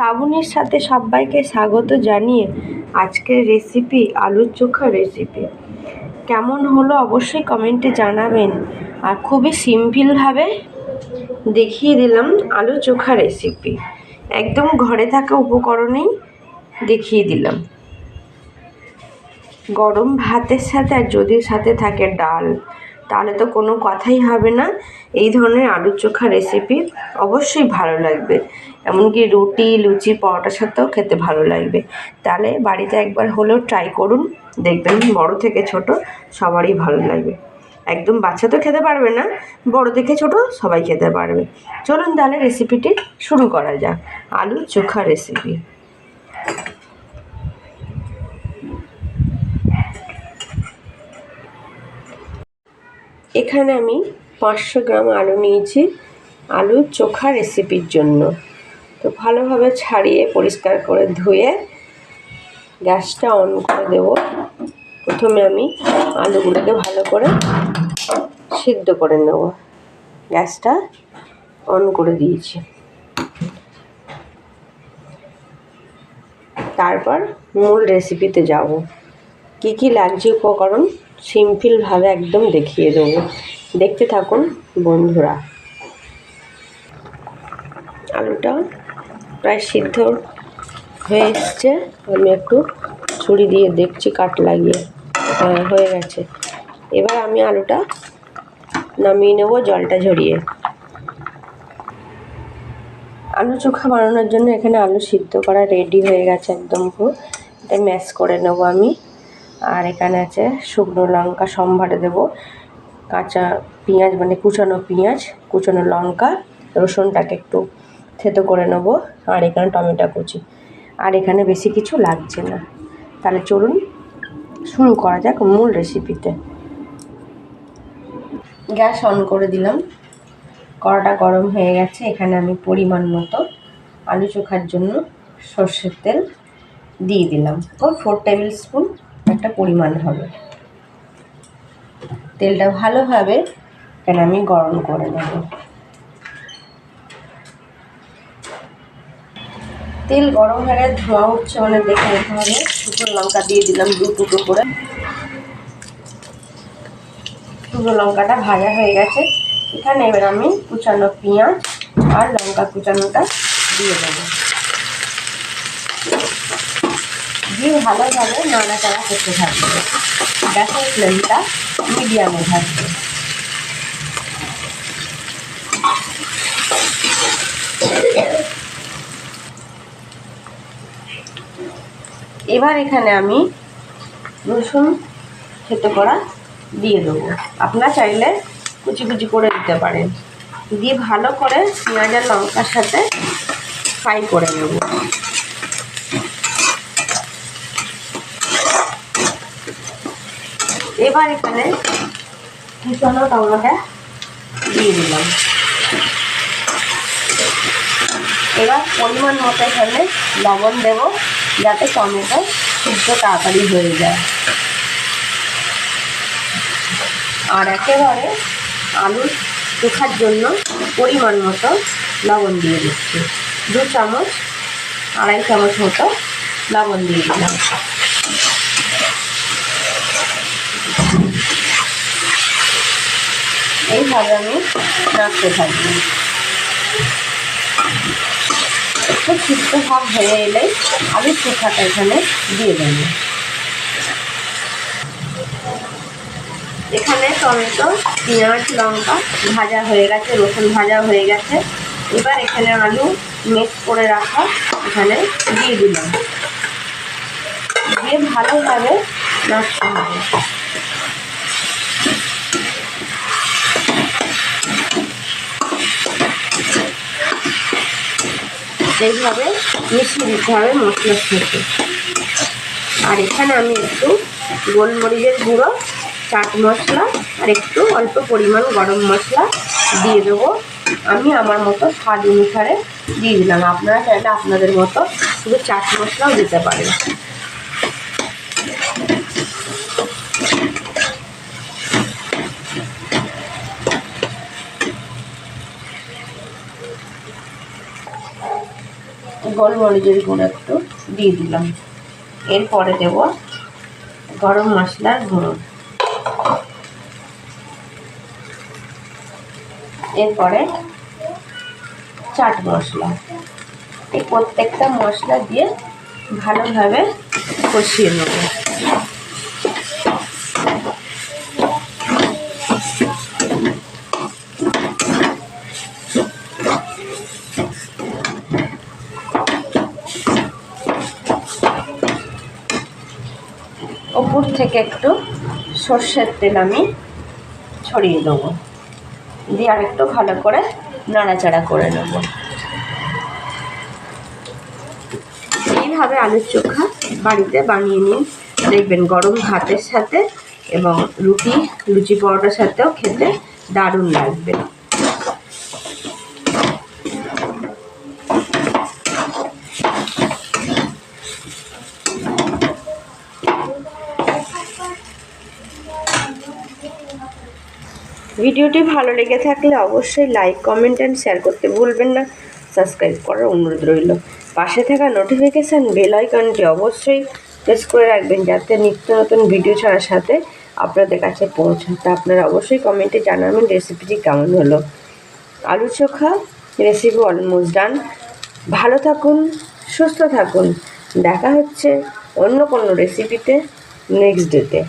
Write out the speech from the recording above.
শ্রাবণীর সাথে সবাইকে স্বাগত জানিয়ে আজকের রেসিপি আলুর চোখা রেসিপি কেমন হলো অবশ্যই কমেন্টে জানাবেন। আর খুবই সিম্পলভাবে দেখিয়ে দিলাম আলু চোখা রেসিপি একদম ঘরে থাকা উপকরণেই দেখিয়ে দিলাম। গরম ভাতের সাথে আর যদি সাথে থাকে ডাল। তাহলে তো কোনো কথাই হবে না। এই ধরনের আলু চোখা রেসিপি অবশ্যই ভালো লাগবে। এমনকি রুটি, লুচি, পরোটার সাথেও খেতে ভালো লাগবে। তাহলে বাড়িতে একবার হলেও ট্রাই করুন। দেখবেন বড় থেকে ছোট সবারই ভালো লাগবে। একদম বাচ্চা তো খেতে পারবে না, বড় থেকে ছোট সবাই খেতে পারবে। চলুন তাহলে রেসিপিটি শুরু করা যাক। আলু চোখা রেসিপি এখানে আমি পাঁচশো গ্রাম আলু নিয়েছি। আলু চোখা রেসিপির জন্য। তো ভালোভাবে ছাড়িয়ে, পরিষ্কার করে ধুয়ে গ্যাসটা অন করে দেব। প্রথমে আমি আলুগুলোকে ভালো করে সিদ্ধ করে নেব। গ্যাসটা অন করে দিয়েছি। তারপর মূল রেসিপিতে যাব। কি কি লাগছে উপকরণ? সিম্পলভাবে একদম দেখিয়ে দেবো। দেখতে থাকুন বন্ধুরা। আলুটা প্রায় সিদ্ধ হয়ে এসছে। আমি একটু ছুরি দিয়ে দেখছি কাট লাগিয়ে। হ্যাঁ হয়ে গেছে। এবার আমি আলুটা নামিয়ে নেব জলটা ঝরিয়ে। আলু চোখা বানানোর জন্য এখানে আলু সিদ্ধ করা রেডি হয়ে গেছে একদম পুরো। এটা ম্যাশ করে নেব আমি। আর এখানে আছে শুকনো লঙ্কা সম্ভারে দেব, কাঁচা পেঁয়াজ মানে কুচানো পেঁয়াজ, কুচানো লঙ্কা, রসুনটাকে একটু থেতো করে নেব, আর এখানে টমেটো কুচি। আর এখানে বেশি কিছু লাগছে না। তাহলে চলুন, শুরু করা যাক মূল রেসিপিতে গ্যাস অন করে দিলাম। কড়াটা গরম হয়ে গেছে, এখানে আমি পরিমাণ মতো আলু চোখার জন্য সর্ষের তেল দিয়ে দিলাম। ও ফোর টেবিল স্পুন একটা পরিমাণ হবে। তেলটা ভালোভাবে এখানে আমি গরম করে নেব। তেল গরম হয়ে ধোঁয়া উঠছে মানে দেখে নিতে হবে। শুকনো লঙ্কা দিয়ে দিলাম দু টুকরো করে। শুকনো লঙ্কাটা ভাজা হয়ে গেছে। এখানে এবার আমি কুচানো পেঁয়াজ আর লঙ্কা কুচানোটা দিয়ে দেবো। দিয়ে ভালোভাবে নাড়াচাড়া করতে থাকবে। গ্যাসের ফ্লেমটা মিডিয়ামে থাকবে। এবার এখানে আমি রসুন খেতে করা দিয়ে দেবো। আপনারা চাইলে কুচি কুচি করে দিতে পারেন। দিয়ে ভালো করে পেঁয়াজ আর লঙ্কার সাথে ফ্রাই করে নেব। এবার এখানে কুচানো টমেটো দিয়ে দিলাম। এবার পরিমাণ মতো এখানে লবণ দেব, যাতে টমেটো সিদ্ধ তাড়াতাড়ি হয়ে যায়। আর একেবারে আলু চোখার জন্য পরিমাণ মতো লবণ দিয়ে দিচ্ছি। দু চামচ, আড়াই চামচ মতো লবণ দিয়ে দিলাম। এইভাবে আমি নাড়তে থাকব একটু সিদ্ধ ভাব হয়ে এলেই আমি চোখাটা এখানে দিয়ে দেবো। এখানে টমেটো, পেঁয়াজ, লঙ্কা ভাজা হয়ে গেছে, রসুন ভাজা হয়ে গেছে। এবার এখানে আলু মিক্স করে রাখা এখানে দিয়ে দিলাম। দিয়ে ভালোভাবে নাড়তে হবে। এইভাবে মিশিয়ে দিতে হবে মশলার সাথে। আর এখানে আমি একটু গোলমরিচের গুঁড়ো, চাট মশলা আর একটু অল্প পরিমাণ গরম মশলা দিয়ে দেবো। আমি আমার মতো স্বাদ অনুসারে দিয়ে দিলাম। আপনারা চাইলে আপনাদের মতো শুধু চাট মশলাও দিতে পারেন। গোলমরিচের গুঁড়ো একটু দিয়ে দিলাম। এরপরে দেব গরম মশলার গুঁড়ো। এরপরে চাট মশলা। এই প্রত্যেকটা মশলা দিয়ে ভালোভাবে কষিয়ে নেব। ওপর থেকে একটু সর্ষের তেল আমি ছড়িয়ে দেবো। দিয়ে আর একটু ভালো করে নাড়াচাড়া করে নেব। এইভাবে আলুর চোখা বাড়িতে বানিয়ে নিন। দেখবেন গরম ভাতের সাথে এবং রুটি, লুচি পরোটার সাথেও খেতে দারুণ লাগবে। ভিডিওটি ভালো লেগে থাকলে অবশ্যই লাইক কমেন্ট অ্যান্ড শেয়ার করতে ভুলবেন না। সাবস্ক্রাইব করার অনুরোধ রইল। পাশে থাকা নোটিফিকেশান বেল আইকনটি অবশ্যই প্রেস করে রাখবেন যাতে নিত্য নতুন ভিডিও ছাড়ার সাথে আপনাদের কাছে পৌঁছাতে আপনারা অবশ্যই কমেন্টে জানাবেন রেসিপিটি কেমন হলো। আলু চোখা রেসিপি অলমোস্ট ডান ভালো থাকুন, সুস্থ থাকুন। দেখা হচ্ছে অন্য কোনো রেসিপিতে নেক্সট ডেতে